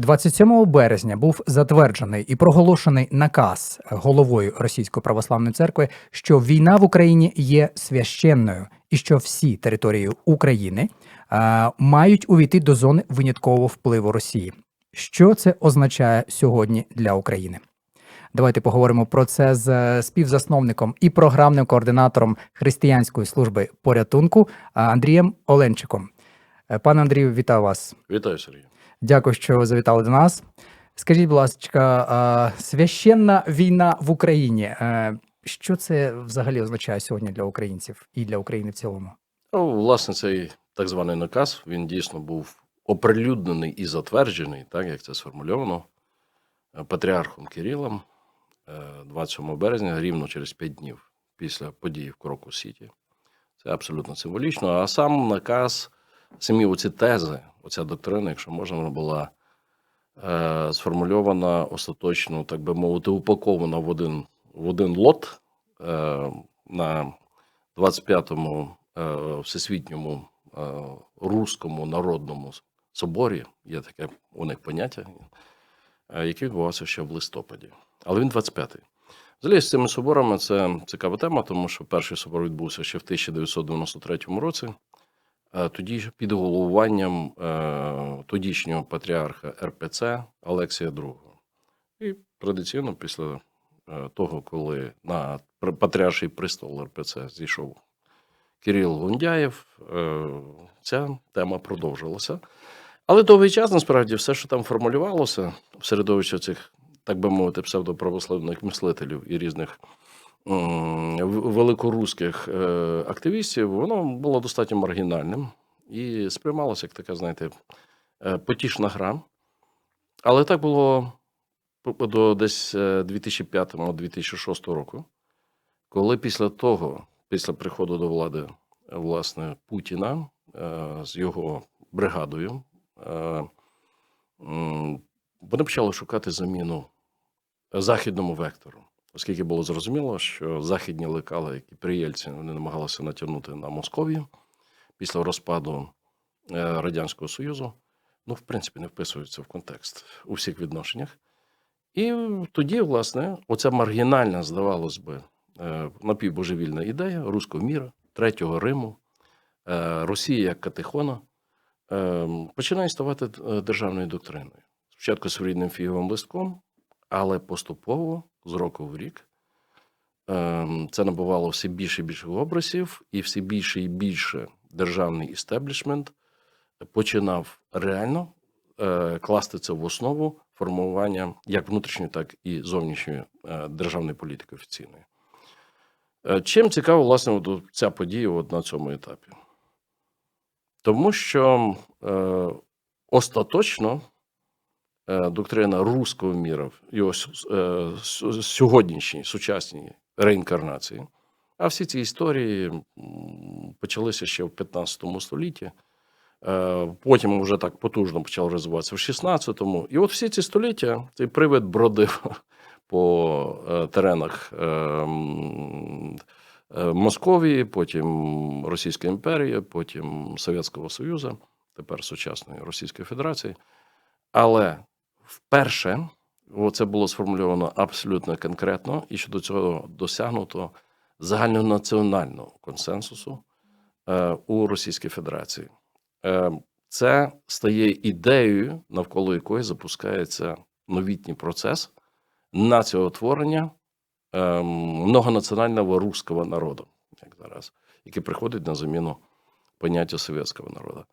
27 березня був затверджений і проголошений наказ головою Російської православної церкви, що війна в Україні є священною, і що всі території України е, мають увійти до зони виняткового впливу Росії. Що це означає сьогодні для України? Давайте поговоримо про це з е, співзасновником і програмним координатором християнської служби порятунку Андрієм Оленчиком. Е, Пане Андрію, вітаю вас. Вітаю, Сергій. Дякую, що завітали до нас. Скажіть, будь ласка, священна війна в Україні. е, Що це взагалі означає сьогодні для українців і для України в цілому? Ну, власне, цей так званий наказ він дійсно був оприлюднений і затверджений, так як це сформульовано е, патріархом Кирилом е, 27 березня, рівно через 5 днів після подій в Кроку Сіті. Це абсолютно символічно. А сам наказ, самі оці тези, оця доктрина, якщо можна, вона була е, сформульована остаточно, так би мовити, упакована в один, в один лот е, на 25-му е, Всесвітньому е, Руському народному соборі, є таке у них поняття, е, який відбувався ще в листопаді. Але він 25-й. Взагалі, з цими соборами це цікава тема, тому що перший собор відбувся ще в 1993 році. Е, Тоді ж під головуванням е, тодішнього патріарха РПЦ Олексія II. І традиційно після е, того, коли на патріарший престол РПЦ зійшов Кирил Гундяєв, ця тема продовжилася. Але довгий час, насправді, все, що там формулювалося в середовищі цих, так би мовити, псевдоправославних мислителів і різних великоруських е, активістів, воно було достатньо маргінальним і сприймалося як така, знаєте, е, потішна гра. Але так було до десь 2005-2006 року, коли після того, після приходу до влади е, власне Путіна е, з його бригадою, е, вони почали шукати заміну західному вектору, оскільки було зрозуміло, що західні лекали, які при Єльцині, вони намагалися натягнути на Московію після розпаду е, Радянського Союзу, ну, в принципі, не вписуються в контекст у всіх відношеннях. І тоді, власне, оця маргінальна, здавалось би, е, напівбожевільна ідея руського міра, Третього Риму, е, Росії як катехона, е, починає ставати державною доктриною. Спочатку своєрідним фіговим листком, але поступово, з року в рік, е, це набувало все більше і більше образів, і все більше і більше державний істеблішмент починав реально е, класти це в основу формування як внутрішньої, так і зовнішньої е, державної політики офіційної. Е, Чим цікава, власне, ця подія от на цьому етапі? Тому що е, остаточно доктрина руського міра і ось е, сьогоднішній сучасній реінкарнації, а всі ці історії почалися ще в 15 столітті. Е, Потім вже так потужно почав розвиватися в 16-му. І от всі ці століття цей привид бродив по е, теренах е, е, Московії, потім Російської імперії, потім Совєтського Союзу, тепер сучасної Російської Федерації. Але вперше це було сформульовано абсолютно конкретно, і щодо цього досягнуто загальнонаціонального консенсусу е, у Російській Федерації. Е, Це стає ідеєю, навколо якої запускається новітній процес націотворення е, многонаціонального руського народу, як зараз, який приходить на заміну поняття совєтського народу.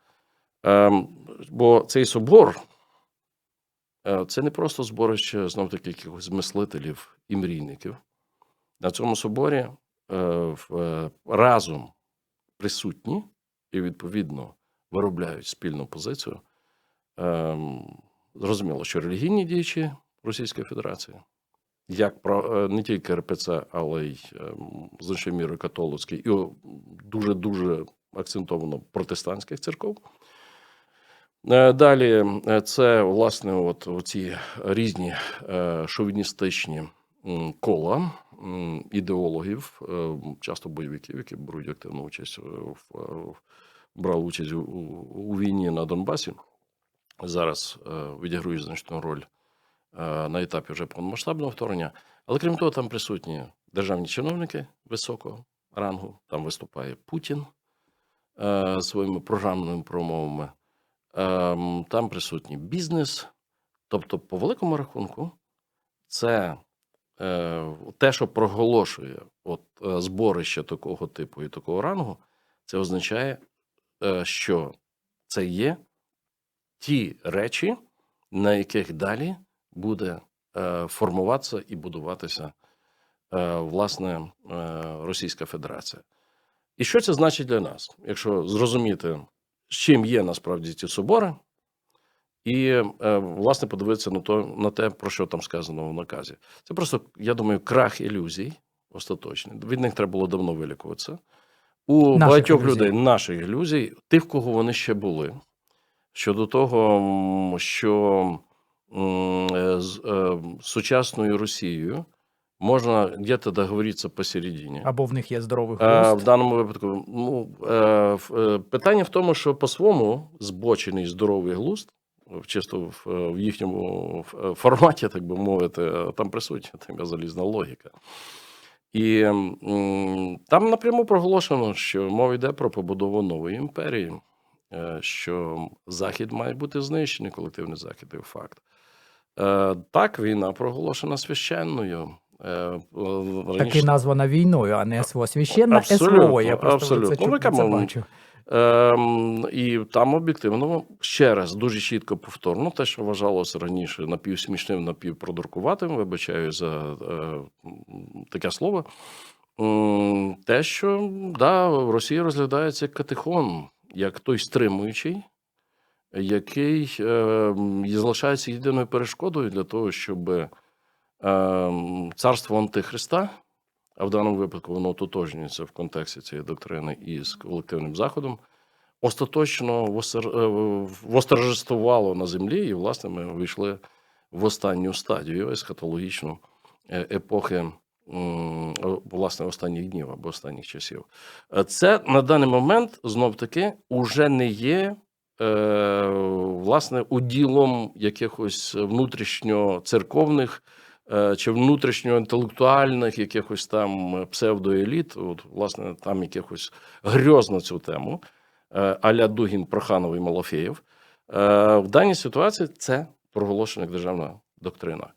Бо цей собор це не просто зборище знов таки якихось мислителів і мрійників. На цьому соборі е, е, разом присутні і відповідно виробляють спільну позицію. Ем, Зрозуміло, що релігійні діячі Російської Федерації, як е, не тільки РПЦ, але й ем, з іншою мірою католицький, і дуже дуже акцентовано протестантських церков. Е, Далі е, це власне от ці різні е, шовіністичні кола ідеологів, часто бойовиків, які беруть активну участь в, брали участь у, у війні на Донбасі. зараз відіграють значну роль на етапі вже повномасштабного вторгнення. Але крім того, там присутні державні чиновники високого рангу, там виступає Путін своїми програмними промовами, там присутній бізнес. Тобто, по великому рахунку, це е, те, що проголошує от, е, зборище такого типу і такого рангу, це означає, е, що це є ті речі, на яких далі буде формуватися і будуватися власне Російська Федерація. І що це значить для нас, якщо зрозуміти, з чим є насправді ці собори, і е, власне подивитися на то на те, про що там сказано в наказі. Це просто, я думаю, крах ілюзій остаточний. Від них треба було давно вилікуватися. У Наших багатьох ілюзій. людей наших ілюзій, тих, кого вони ще були, щодо того, що е, з е, сучасною Росією можна где-то договоритися посередині. Або в них є здоровий Е. В даному випадку ну, е, е, питання в тому, що по-своєму збочений здоровий глузд, чисто в, е, в їхньому е, форматі, так би мовити, е, там присутня така залізна логіка. І м, там напряму проголошено, що мова йде про побудову нової імперії, що Захід має бути знищений, колективний Захід і факт. Е, Так, війна проголошена священною. Е, е, Таки названа війною, а не СВО. Священна Абсолютно, СВО. Я просто абсолютно. це, Ну, чу- це бачу. Ем, і там об'єктивно ще раз дуже чітко повторно, те, що вважалося раніше напівсмішним, напівпродуркуватим, вибачаю за е, таке слово. Те, що да, в Росії розглядається як катехон, як той стримуючий, який е, залишається єдиною перешкодою для того, щоб царство Антихриста, а в даному випадку воно тотожнюється в контексті цієї доктрини із колективним заходом, остаточно е, восторжествувало на землі, і, власне, ми вийшли в останню стадію есхатологічну е, епохи, власне, останніх днів або останніх часів. Е, Це на даний момент знов таки уже не є. е, Власне, уділом якихось внутрішньоцерковних е, чи внутрішньоінтелектуальних якихось там псевдоеліт, от, власне, там якихось грьоз на цю тему, е, а-ля Дугін, Проханов і Малафєєв. Е, В даній ситуації це проголошена як державна доктрина.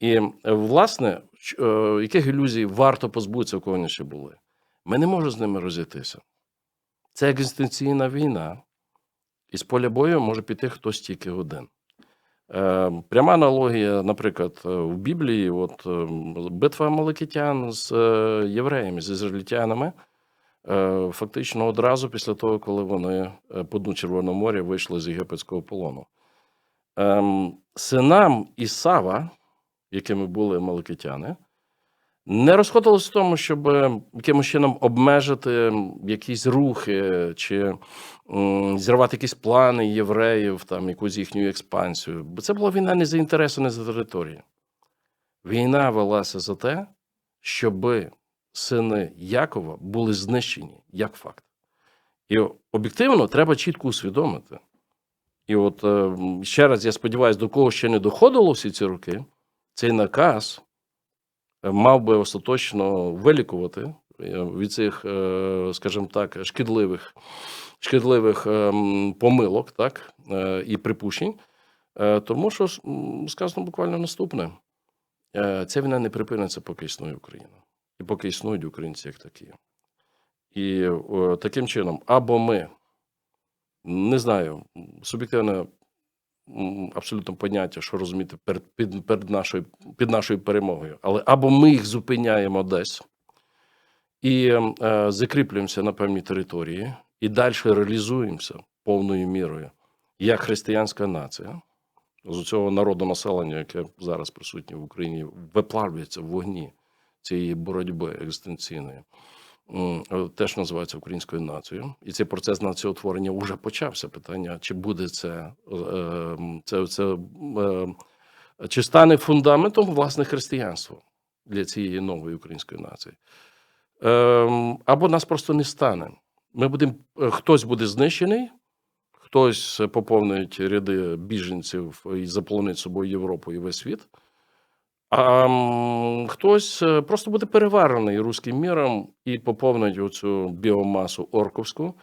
І, е, власне, е, яких ілюзій варто позбутися, у кого вони ще були? Ми не можемо з ними розійтися. Це екзистенційна війна, і з поля бою може піти хтось тільки один. Е, Пряма аналогія, наприклад, у в Біблії, от е, битва Маликитян з е, євреями, з ізраїльтянами, е, фактично одразу після того, коли вони е, по дну Червоного моря вийшли з єгипетського полону. Ем, Синам Ісава, якими були амаликитяни, не розходилось в тому, щоб е, якимось чином обмежити якісь рухи чи зірвати якісь плани євреїв, там якусь їхню експансію. Бо це була війна не за інтереси, не за територію. Війна велася за те, щоб сини Якова були знищені як факт. І об'єктивно треба чітко усвідомити. І от е, ще раз я сподіваюся, до кого ще не доходило всі ці роки, цей наказ мав би остаточно вилікувати е, від цих, е, скажімо так, шкідливих, шкідливих ем, помилок, так, е, і припущень. Тому що сказано буквально наступне: ця війна не припиниться, поки існує Україна, і поки існують українці як такі. І таким чином, або ми не знаю, суб'єктивне м, абсолютно поняття, що розуміти перед, під, перед нашою, під нашою перемогою. Але або ми їх зупиняємо десь і е, закріплюємося на певній території, і далі реалізуємося повною мірою як християнська нація. З цього народу населення, яке зараз присутнє в Україні, виплавлюється в вогні цієї боротьби екзистенційної теж називається українською нацією, і цей процес націотворення вже почався. Питання, чи буде це, е, це, це е, чи стане фундаментом власне християнства для цієї нової української нації? Е, Або нас просто не стане. Ми будемо, е, хтось буде знищений, хтось поповнить ряди біженців і заполонить собою Європу і весь світ. А хтось е, просто буде переварений руським міром і поповнить оцю біомасу орковську.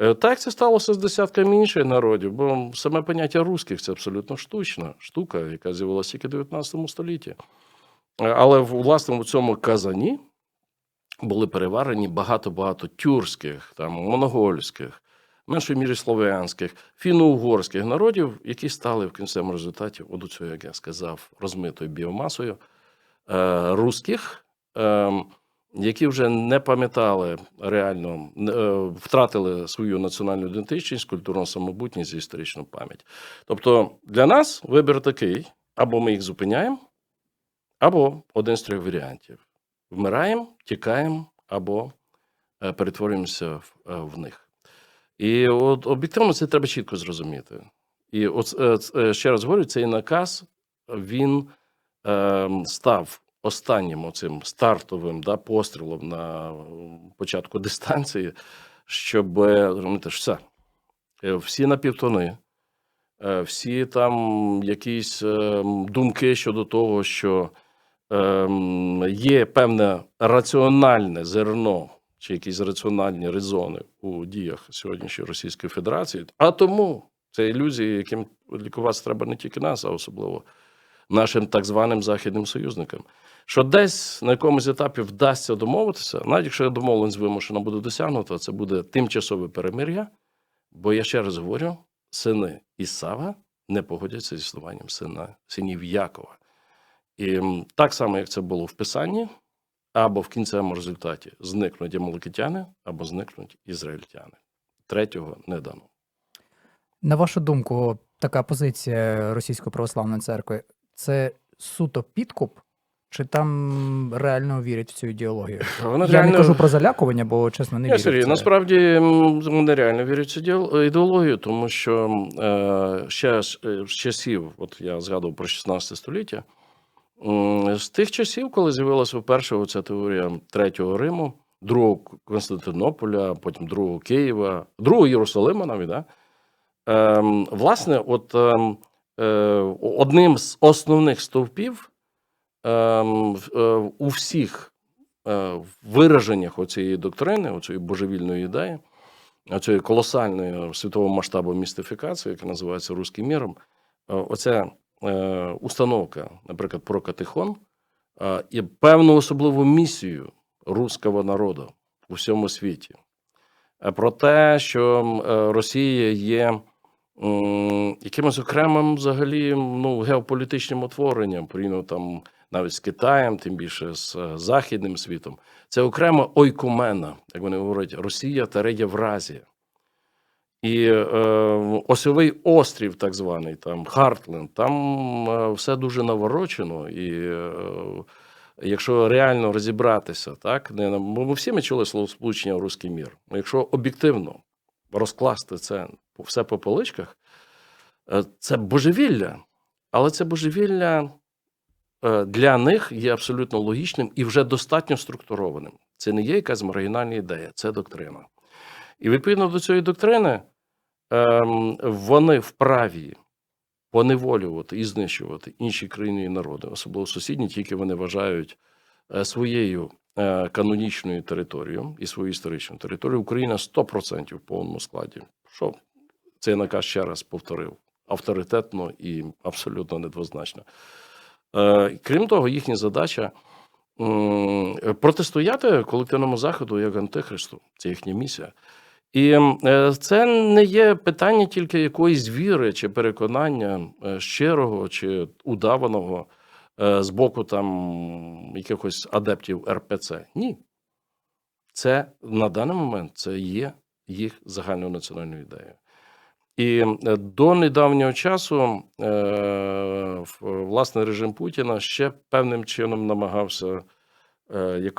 Е, Так це сталося з десятками інших народів, бо саме поняття русських це абсолютно штучна штука, яка з'явилася тільки в 19 столітті. Е, Але власне в цьому казані були переварені багато-багато тюркських, там, монгольських, в мірі слов'янських, фіно-угорських народів, які стали в кінцевому результаті, от цього, як я сказав, розмитою біомасою е, русських, е, які вже не пам'ятали реально, е, втратили свою національну ідентичність, культурну самобутність і історичну пам'ять. Тобто для нас вибір такий: або ми їх зупиняємо, або один з трьох варіантів: вмираємо, тікаємо, або е, перетворюємося в, е, в них. І от об'єктивно це треба чітко зрозуміти. І от е, е, ще раз говорю, цей наказ він е, став останнім оцим стартовим да, пострілом на початку дистанції, щоб е, розумієте, що все. Всі напівтони, е, всі там якісь е, думки щодо того, що ем, є певне раціональне зерно чи якісь раціональні резони у діях сьогоднішньої Російської Федерації. А тому це ілюзії, яким лікуватися треба не тільки нас, а особливо нашим так званим західним союзникам. Що десь на якомусь етапі вдасться домовитися, навіть якщо домовленість вимушена буде досягнута, це буде тимчасове перемир'я. Бо я ще раз говорю: сини Ісава не погодяться з існуванням сина синів Якова. І так само, як це було в Писанні, або в кінцевому результаті зникнуть амаликитяни, або зникнуть ізраїльтяни. Третього не дано. На вашу думку, така позиція Російської православної церкви це суто підкуп, чи там реально вірять в цю ідеологію? Вони Я не кажу про залякування, бо чесно не Ні, вірю. Сергій, насправді вони реально вірять в цю ідеологію, тому що е, ще з е, часів, от я згадував про 16 століття, з тих часів, коли з'явилася вперше ця теорія Третього Риму, другого Константинополя, потім другого Києва, другого Єрусалима навіть, да? ем, власне, от ем, е, одним з основних стовпів ем, е, у всіх е, вираженнях оцієї доктрини, оцієї божевільної ідеї, оцієї колосальної світового масштабу містифікації, яка називається руським міром, оця установка, наприклад, про катихон, е, і певну особливу місію руського народу у всьому світі. Е, Про те, що е, Росія є якимось окремим взагалі ну, геополітичним утворенням, порівняно там навіть з Китаєм, тим більше з е, Західним світом. Це окрема ойкумена, як вони говорять, Росія та Євразія. І е, осьовий острів, так званий, там Хартленд, там е, все дуже наворочено. І е, якщо реально розібратися, так не ми всі ми чули слово сполучення руський мір. Ну, Якщо об'єктивно розкласти це все по поличках, е, це божевілля, але це божевілля е, для них є абсолютно логічним і вже достатньо структурованим. Це не є якась маргінальна ідея, це доктрина. І відповідно до цієї доктрини ем, вони вправі поневолювати і знищувати інші країни і народи, особливо сусідні, тільки вони вважають е, своєю е, канонічною територією і свою історичну територію. Україна 100% в повному складі. Що цей наказ ще раз повторив авторитетно і абсолютно недвозначно. Е, Крім того, їхня задача протистояти колективному заходу як антихристу. Це їхня місія. І е, це не є питання тільки якоїсь віри чи переконання е, щирого чи удаваного е, з боку там якихось адептів РПЦ. Ні. Це на даний момент це є їх загальнонаціональною ідеєю. І до недавнього часу власне режим Путіна ще певним чином намагався м,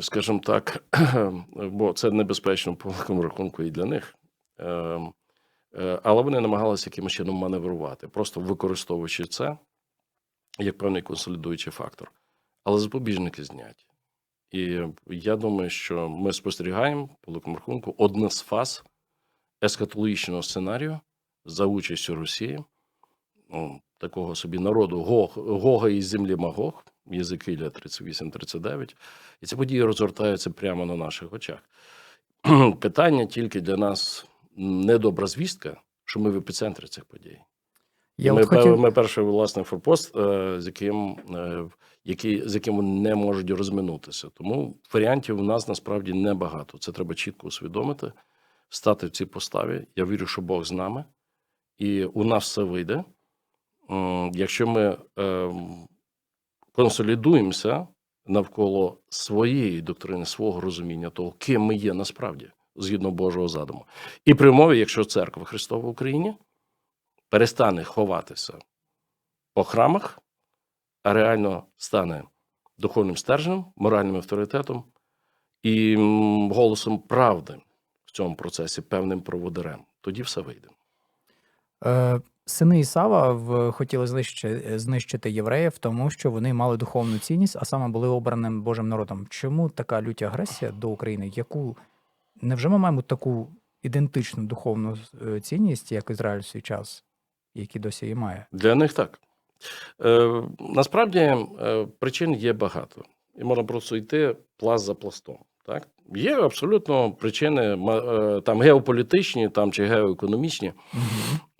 скажімо так, бо це небезпечно по великому рахунку і для них. Е, е, Але вони намагалися якимось чином маневрувати, просто використовуючи це як певний консолідуючий фактор. Але запобіжники зняті. І я думаю, що ми спостерігаємо по великому рахунку одна з фаз ескатологічного сценарію за участю Росії, ну, такого собі народу Гог, Гога із землі Магог, Єзекиля 38-39, і ці події розгортаються прямо на наших очах. Питання тільки для нас недобра звістка, що ми в епіцентрі цих подій. Я ми, хотів... ми перший власне форпост, е, з яким, е, який, з яким вони не можуть розминутися. Тому варіантів у нас насправді небагато. Це треба чітко усвідомити, стати в цій поставі. Я вірю, що Бог з нами, і у нас все вийде. Якщо ми е, консолідуємося навколо своєї доктрини, свого розуміння того, ким ми є насправді, згідно Божого задуму. І при умові, якщо церква Христова в Україні перестане ховатися по храмах, а реально стане духовним стержнем, моральним авторитетом і голосом правди в цьому процесі, певним проводирем. Тоді все вийде. Е, Сини Ісава в, хотіли знищити, знищити євреїв, тому що вони мали духовну цінність, а саме були обраним Божим народом. Чому така лютя агресія до України? Яку невже ми маємо таку ідентичну духовну е, цінність, як Ізраїль в свій час, який досі і має? Для них так. Е, насправді е, причин є багато, і можна просто йти пласт за пластом. Так? Є абсолютно причини е, там геополітичні там, чи геоекономічні. М,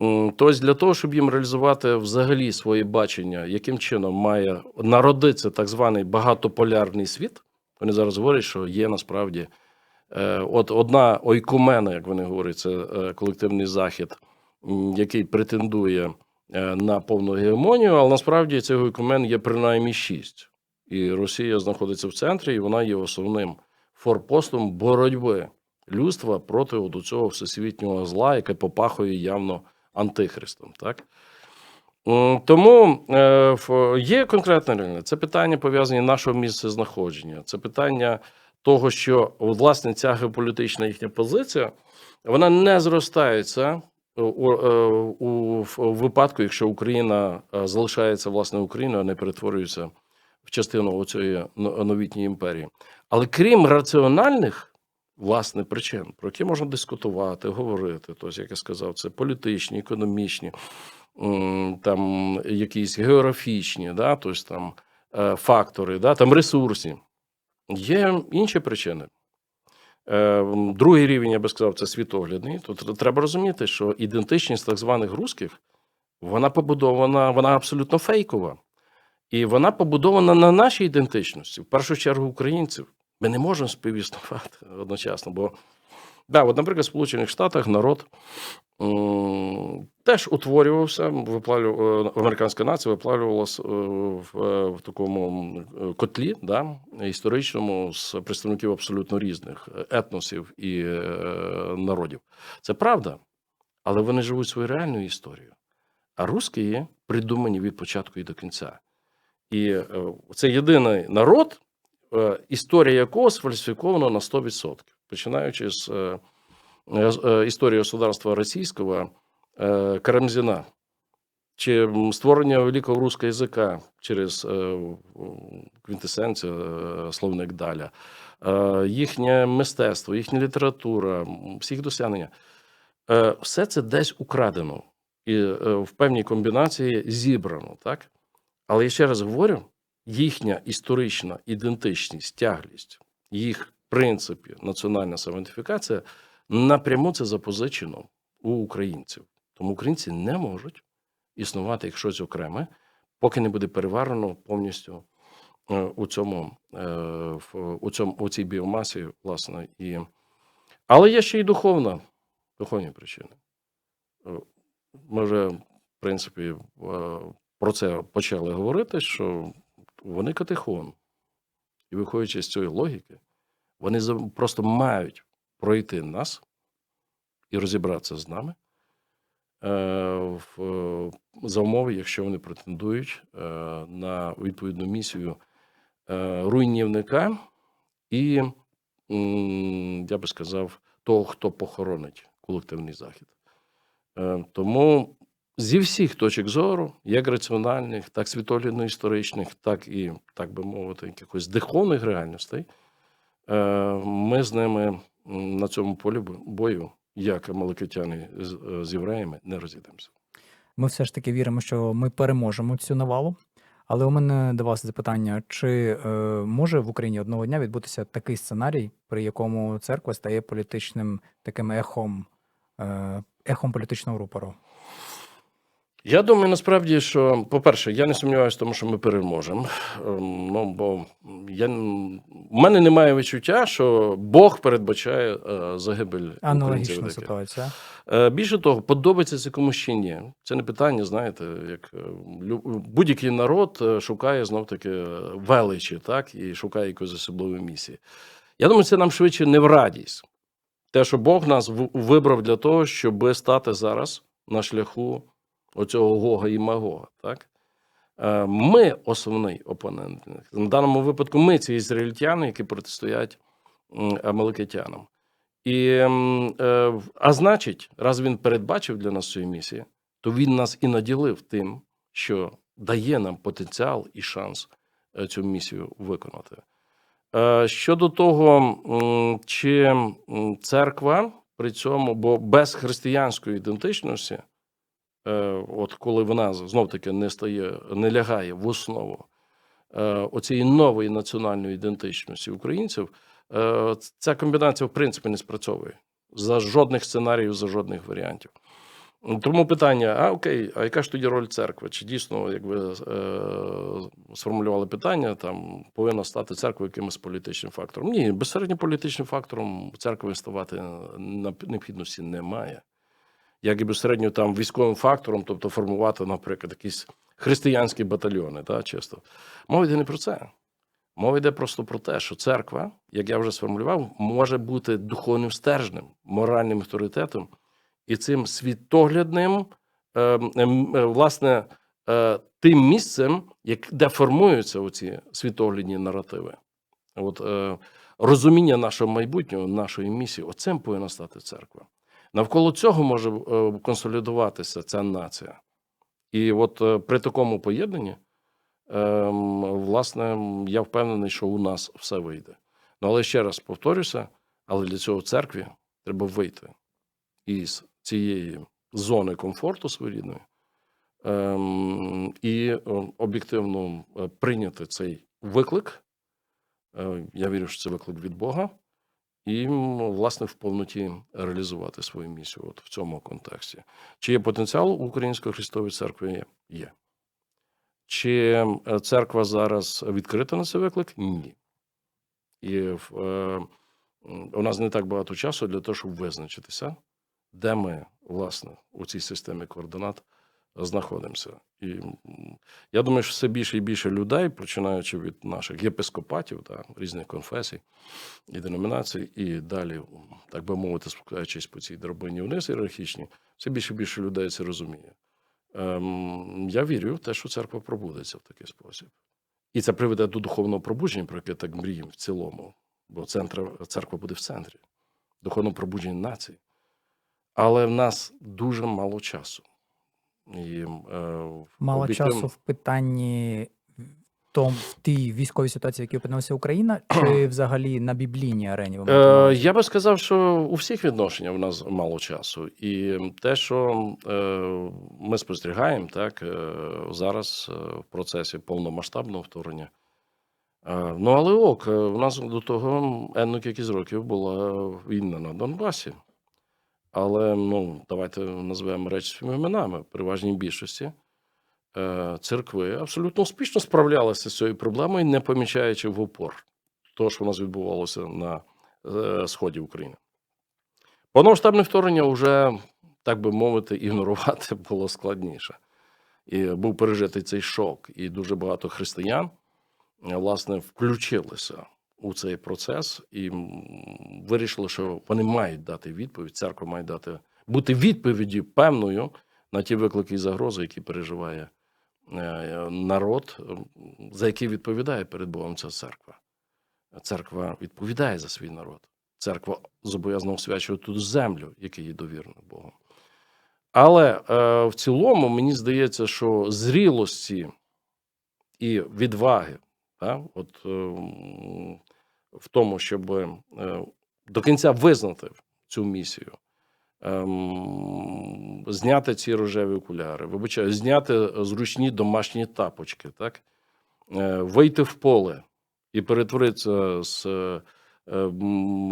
Тобто, для того, щоб їм реалізувати взагалі своє бачення, яким чином має народитися так званий багатополярний світ, вони зараз говорять, що є насправді е, от одна ойкумена, як вони говорять, це е, колективний захід, який претендує е, на повну гегемонію, але насправді цих ойкумен є принаймні шість. І Росія знаходиться в центрі, і вона є основним форпостом боротьби людства проти от цього всесвітнього зла, яке попахує явно антихристом. Так? Тому е, є конкретне реальне. Це питання пов'язані нашого місця знаходження. Це питання того, що власне ця геополітична їхня позиція вона не зростається у, у, е, у випадку, якщо Україна е, залишається власне Україною, а не перетворюється в частину цієї новітньої імперії. Але крім раціональних власне причин, про які можна дискутувати, говорити, тобто, як я сказав, це політичні, економічні, там якісь географічні, да, тобто там е, фактори, да, там ресурсні. Є інші причини. Е, Другий рівень, я би сказав, це світоглядний. Тут треба розуміти, що ідентичність так званих русських, вона побудована, вона абсолютно фейкова. І вона побудована на нашій ідентичності, в першу чергу українців. Ми не можемо співіснувати одночасно. Бо, да, от, наприклад, в Сполучених Штатах народ теж утворювався, виплавлю, е, американська нація виплавлювалася е, в, е, в такому котлі, да, історичному, з представників абсолютно різних етносів і народів. Це правда, але вони живуть свою реальну історію. А русські є придумані від початку і до кінця. І це єдиний народ, історія якого сфальсифікована на 100%, починаючи з е, е, е, історії государства російського Карамзіна, чи створення великого руського язика через квінтесенцію, словник Даля, їхнє мистецтво, їхня література, всі їх досягнення. Все це десь украдено і в певній комбінації зібрано, так? Але я ще раз говорю: їхня історична ідентичність, тяглість, їх принципі, національна самоідентифікація напряму це запозичено у українців. Тому українці не можуть існувати як щось окреме, поки не буде переварено повністю е, у цьому, е, у цьому у цій біомасі, власне. І... Але є ще й духовна, духовні причини. Е, Ми вже, в принципі, про це почали говорити, що вони катехон. І виходячи з цієї логіки, вони просто мають пройти нас і розібратися з нами е, за умови, якщо вони претендують е, на відповідну місію е, руйнівника і, я би сказав, того, хто похоронить колективний захід. Тому зі всіх точок зору, як раціональних, так світоглядно-історичних, так і, так би мовити, якихось духовних реальностей, е, ми з ними на цьому полі бою як амаликитяни з, е, з євреями, не розійдемося. Ми все ж таки віримо, що ми переможемо цю навалу. Але у мене до вас запитання: чи е, може в Україні одного дня відбутися такий сценарій, при якому церква стає політичним таким ехом, е, ехом політичного рупору? Я думаю, насправді, що, по-перше, я не сумніваюся в тому, що ми переможемо. Ем, Ну, бо я, у мене немає відчуття, що Бог передбачає е, загибель. Аналогічна ситуація. Е, Більше того, подобається це комусь чи ні. Це не питання, знаєте, як е, будь-який народ шукає знов таки величі, так, і шукає якоїсь особливої місії. Я думаю, це нам швидше не в радість. Те, що Бог нас в- вибрав для того, щоб стати зараз на шляху оцього Гога і Магога. Так? Е, Ми основний опонент. В даному випадку ми ці ізраїльтяни, які протистоять амаликитянам. І, е, а значить, раз він передбачив для нас цю місію, то він нас і наділив тим, що дає нам потенціал і шанс е, цю місію виконати. Щодо того, чи церква при цьому, бо без християнської ідентичності, от коли вона знов таки не стає, не лягає в основу е, оцієї нової національної ідентичності українців, е, ця комбінація в принципі не спрацьовує за жодних сценаріїв, за жодних варіантів. Тому питання: а окей, а яка ж тоді роль церкви? Чи дійсно, як ви е, сформулювали питання, там повинна стати церква якимось політичним фактором? Ні, безсередньо політичним фактором церкви ставати на необхідності немає. Як і безсередньо там військовим фактором, тобто формувати, наприклад, якісь християнські батальйони, та, чисто. Мова йде не про це. Мова йде просто про те, що церква, як я вже сформулював, може бути духовним стержнем, моральним авторитетом і цим світоглядним, е, ем, е, власне, е, тим місцем, де формуються оці світоглядні наративи. От, е, розуміння нашого майбутнього, нашої місії, оцим повинна стати церква. Навколо цього може е, консолідуватися ця нація. І от е, при такому поєднанні, ем, власне, я впевнений, що у нас все вийде. Ну, але ще раз повторюся, але для цього церкві треба вийти із цієї зони комфорту своєрідної ем, і е, об'єктивно прийняти цей виклик. Я вірю, що це виклик від Бога, і, власне, в повноті реалізувати свою місію от в цьому контексті. Чи є потенціал у Української Христової церкви? Є. Чи е, церква зараз відкрита на цей виклик? Ні. І е, у нас не так багато часу для того, щоб визначитися, де ми, власне, у цій системі координат знаходимося. І я думаю, що все більше і більше людей, починаючи від наших єпископатів та різних конфесій і деномінацій, і далі, так би мовити, спускаючись по цій драбині вниз ієрархічній, все більше і більше людей це розуміє. Ем, я вірю в те, що церква пробудеться в такий спосіб. І це приведе до духовного пробудження, про яке так мріємо в цілому, бо центр, церква буде в центрі, духовного пробудження нації. Але в нас дуже мало часу. І, е, Мало об'єктивно- часу в питанні том, в тій військовій ситуації, в якій опинилася Україна, чи взагалі на біблійній арені ви Е, я би сказав, що у всіх відношеннях в нас мало часу. І те, що е, ми спостерігаємо так, е, зараз е, в процесі повномасштабного вторгнення. Е, ну, але ок, е, у нас до того енну кількість років була війна на Донбасі. Але ну, давайте назвемо речі своїми іменами. В переважній більшості е, церкви абсолютно успішно справлялися з цією проблемою, не помічаючи в опор того, що у нас відбувалося на е, сході України. Повномасштабне вторгнення вже, так би мовити, ігнорувати було складніше. І був пережитий цей шок, і дуже багато християн власне включилися у цей процес і вирішили, що вони мають дати відповідь. Церква має дати бути відповіддю певною на ті виклики і загрози, які переживає е, народ, за який відповідає перед Богом ця церква. Церква відповідає за свій народ. Церква зобов'язана освячувати ту землю, яка є довірена Богу. Але е, в цілому мені здається, що зрілості і відваги та, от, е, в тому, щоб е, до кінця визнати цю місію ем, зняти ці рожеві окуляри, вибачаю, зняти зручні домашні тапочки, так? Е, вийти в поле і перетворитися з е,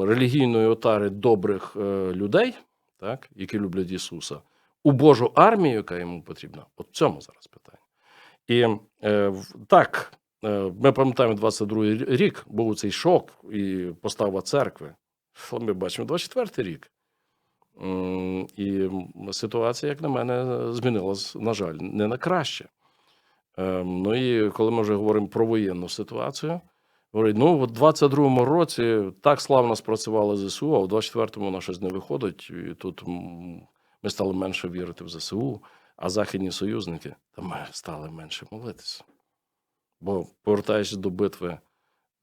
релігійної отари добрих е, людей, так, які люблять Ісуса, у Божу армію, яка йому потрібна. От в цьому зараз питання. І е, так, е, ми пам'ятаємо 22-й рік, був цей шок і постава церкви. Ми бачимо? 24-й рік. І ситуація, як на мене, змінилась, на жаль, не на краще. Ем, Ну і коли ми вже говоримо про воєнну ситуацію, говорить, ну, в 22-му році так славно спрацювали ЗСУ, а в 24-му воно щось не виходить. І тут ми стали менше вірити в ЗСУ, а західні союзники, та ми стали менше молитися. Бо, повертаючись до битви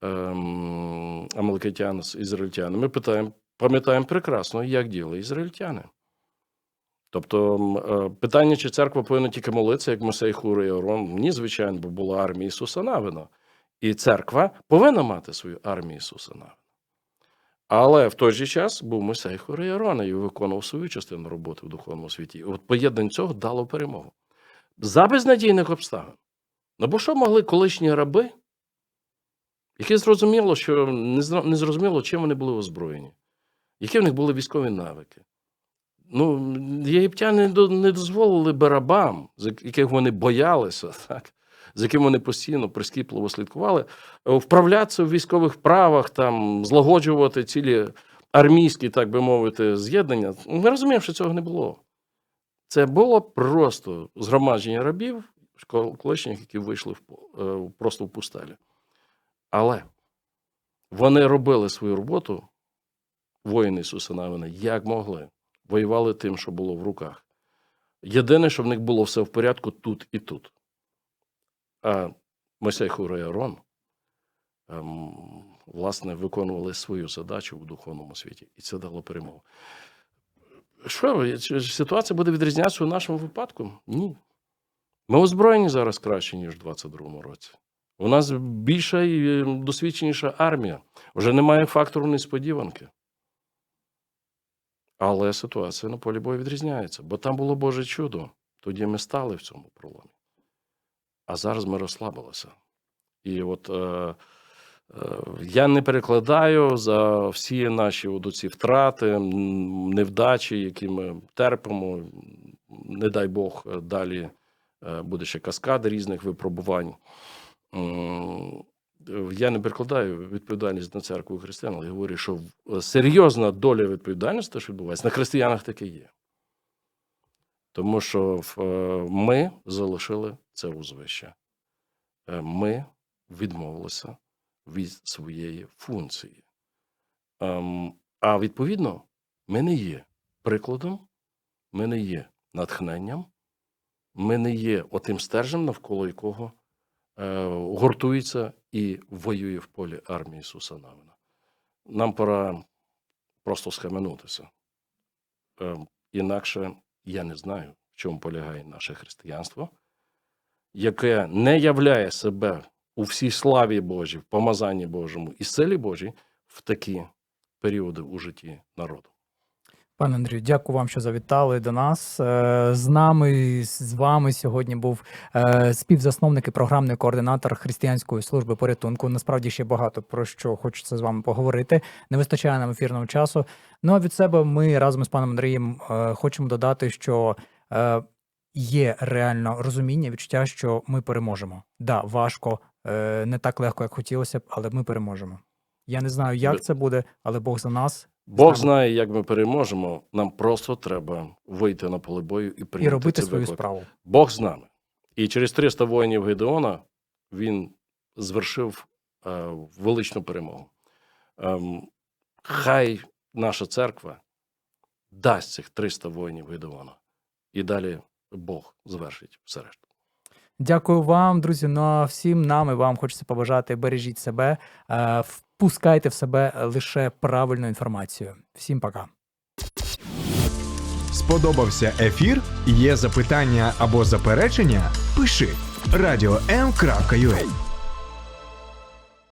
ем, амаликитян з ізраїльтянами, ми питаємо, пам'ятаємо прекрасно, як діяли ізраїльтяни. Тобто е, питання, чи церква повинна тільки молитися, як Мосей Хур і Орон, ні, звичайно, бо була армія Ісуса Навина. І церква повинна мати свою армію Ісуса Навина. Але в той же час був Мойсей Хур і Аарон, і виконував свою частину роботи в духовному світі. От поєднання цього дало перемогу. За безнадійних обставин. Ну бо що могли колишні раби, які зрозуміло, що не зрозуміло, чим вони були озброєні, які в них були військові навики. Ну, єгиптяни не дозволили би рабам, з яких вони боялися, так, з яким вони постійно прискіпливо слідкували, вправлятися в військових вправах, там, злагоджувати цілі армійські, так би мовити, з'єднання. Ми розуміємо, що цього не було. Це було просто згромадження рабів, колишніх, які вийшли в, е, просто в пустелі. Але вони робили свою роботу, воїни Ісуса Навина, як могли. Воювали тим, що було в руках. Єдине, що в них було все в порядку тут і тут. А Мойсей Хура і Арон, ем, власне, виконували свою задачу в духовному світі, і це дало перемогу. Що, ситуація буде відрізнятися у нашому випадку? Ні. Ми озброєні зараз краще, ніж в 22-му році. У нас більша і е, досвідченіша армія. Вже немає фактору несподіванки. Але ситуація на полі бою відрізняється, бо там було Боже чудо. Тоді ми стали в цьому проломі. А зараз ми розслабилися. І от е, е, я не перекладаю за всі наші от ці втрати, невдачі, які ми терпимо. Не дай Бог, е, далі буде ще каскад різних випробувань. Я не перекладаю відповідальність на церкву християн, але говорю, що серйозна доля відповідальності, що відбувається, на християнах таки є. Тому що е, ми залишили це узвище. Е, Ми відмовилися від своєї функції. Ем, А відповідно, ми не є прикладом, ми не є натхненням, ми не є отим стержнем, навколо якого е, гуртується і воює в полі армії Ісуса Навина. Нам пора просто схаменутися. Е, Інакше я не знаю, в чому полягає наше християнство, яке не являє себе у всій славі Божій, в помазанні Божому і силі Божій в такі періоди у житті народу. Пане Андрію, дякую вам, що завітали до нас. Е, З нами, з вами сьогодні був е, співзасновник і програмний координатор християнської служби порятунку. Насправді ще багато про що хочеться з вами поговорити. Не вистачає нам ефірного часу. Ну а від себе ми разом з паном Андрієм е, хочемо додати, що є реально розуміння, відчуття, що ми переможемо. Да, важко, не так легко, як хотілося б, але ми переможемо. Я не знаю, як це буде, але Бог за нас Бог знає, як ми переможемо. Нам просто треба вийти на поле бою і прийняти і робити свою виклик. справу. Бог з нами. І через 300 воїнів Гедеона він звершив е, величну перемогу. Ем, хай наша церква дасть цих 300 воїнів Гедеона. І далі Бог звершить все решту. Дякую вам, друзі. Ну а всім нам і вам хочеться побажати бережіть себе, е, впускайте в себе лише правильну інформацію. Всім пока. Сподобався ефір? Є запитання або заперечення? Пиши радіом.ua